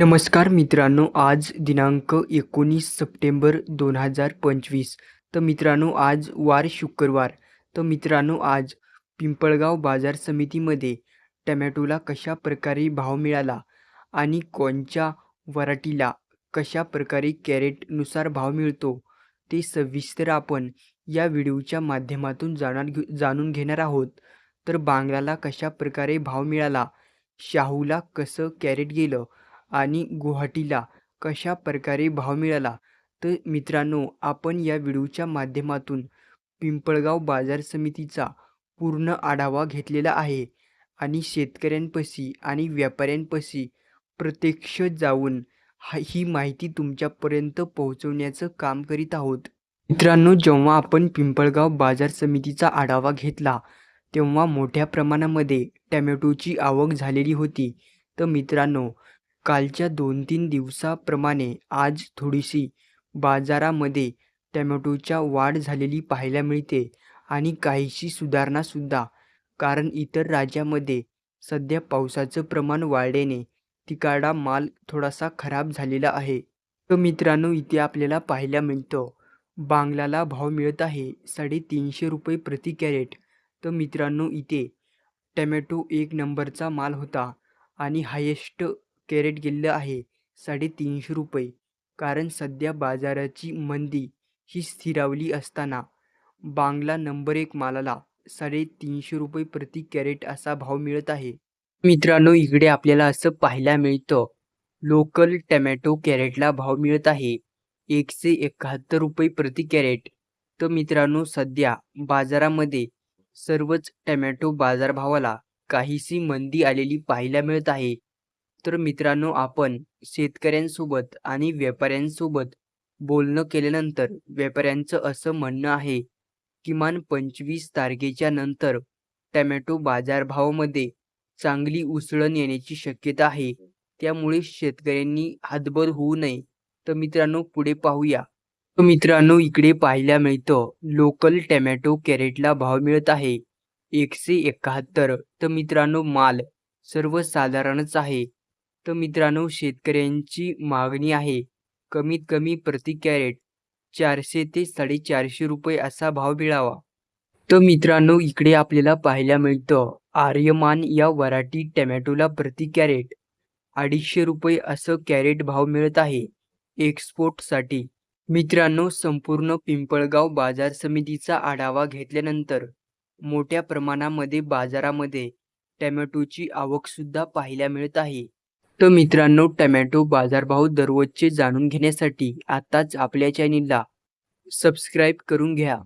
नमस्कार मित्रांनो आज दिनांक एकोणीस सप्टेंबर दोन हजार पंचवीस. तर मित्रांनो आज वार शुक्रवार. तर मित्रांनो आज पिंपळगाव बाजार समितीमध्ये टमॅटोला कशा प्रकारे भाव मिळाला आणि कोणच्या वराटीला कशा प्रकारे कॅरेटनुसार भाव मिळतो ते सविस्तर आपण या व्हिडिओच्या माध्यमातून जाणार घे जाणून घेणार आहोत. तर बांगलाला कशा प्रकारे भाव मिळाला शाहूला कसं कॅरेट गेलं आणि गुवाहाटीला कशा प्रकारे भाव मिळाला? तर मित्रांनो आपण या व्हिडिओच्या माध्यमातून पिंपळगाव बाजार समितीचा पूर्ण आढावा घेतलेला आहे आणि शेतकऱ्यांपाशी आणि व्यापाऱ्यांपाशी प्रत्यक्ष जाऊन हा ही माहिती तुमच्यापर्यंत पोहोचवण्याचं काम करीत आहोत. मित्रांनो जेव्हा आपण पिंपळगाव बाजार समितीचा आढावा घेतला तेव्हा मोठ्या प्रमाणामध्ये टॅमॅटोची आवक झालेली होती. तर मित्रांनो कालच्या दोन तीन दिवसाप्रमाणे आज थोडीशी बाजारामध्ये टॅमॅटोच्या वाढ झालेली पाहायला मिळते आणि काहीशी सुधारणासुद्धा कारण इतर राज्यामध्ये सध्या पावसाचं प्रमाण वाढल्याने तिकडा माल थोडासा खराब झालेला आहे. तर मित्रांनो इथे आपल्याला पाहायला मिळतं बांगलाला भाव मिळत आहे साडेतीनशे रुपये प्रति कॅरेट. तर मित्रांनो इथे टॅमॅटो एक नंबरचा माल होता आणि हायेस्ट कॅरेट गेलेलं आहे. साडेतीनशे रुपये. कारण सध्या बाजाराची मंदी ही स्थिरावली असताना बांगला नंबर एक मालाला साडेतीनशे रुपये प्रति कॅरेट असा भाव मिळत आहे. मित्रांनो इकडे आपल्याला असं पाहायला मिळतं. लोकल टमॅटो कॅरेटला भाव मिळत आहे. एकशे एकाहत्तर रुपये प्रति कॅरेट. तर मित्रांनो सध्या बाजारामध्ये सर्वच टमॅटो बाजारभावाला काहीशी मंदी आलेली पाहायला मिळत आहे. तर मित्रांनो आपण शेतकऱ्यांसोबत आणि व्यापाऱ्यांसोबत बोलणं केल्यानंतर व्यापाऱ्यांचं असं म्हणणं आहे किमान पंचवीस तारखेच्या नंतर टमॅटो बाजारभावामध्ये चांगली उसळण येण्याची शक्यता आहे. त्यामुळे शेतकऱ्यांनी हातभर होऊ नये. तर मित्रांनो पुढे पाहूया. तर मित्रांनो इकडे पाहायला मिळतं लोकल टमॅटो कॅरेटला भाव मिळत आहे एकशे एकाहत्तर. तर मित्रांनो माल सर्वसाधारणच आहे. तर मित्रांनो शेतकऱ्यांची मागणी आहे. कमीत कमी प्रति कॅरेट चारशे ते साडेचारशे रुपये असा भाव मिळावा. तर मित्रांनो इकडे आपल्याला पाहायला मिळतं आर्यमान या वराठी टमॅटोला प्रति कॅरेट अडीचशे रुपये असं कॅरेट भाव मिळत आहे एक्सपोर्टसाठी. मित्रांनो संपूर्ण पिंपळगाव बाजार समितीचा आढावा घेतल्यानंतर मोठ्या प्रमाणामध्ये बाजारामध्ये टमॅटोची आवकसुद्धा पाहायला मिळत आहे. तर मित्रांनो टमॅटो बाजारभाव दररोजचे जाणून घेण्यासाठी आताच आपल्या चॅनेलला सबस्क्राईब करून घ्या.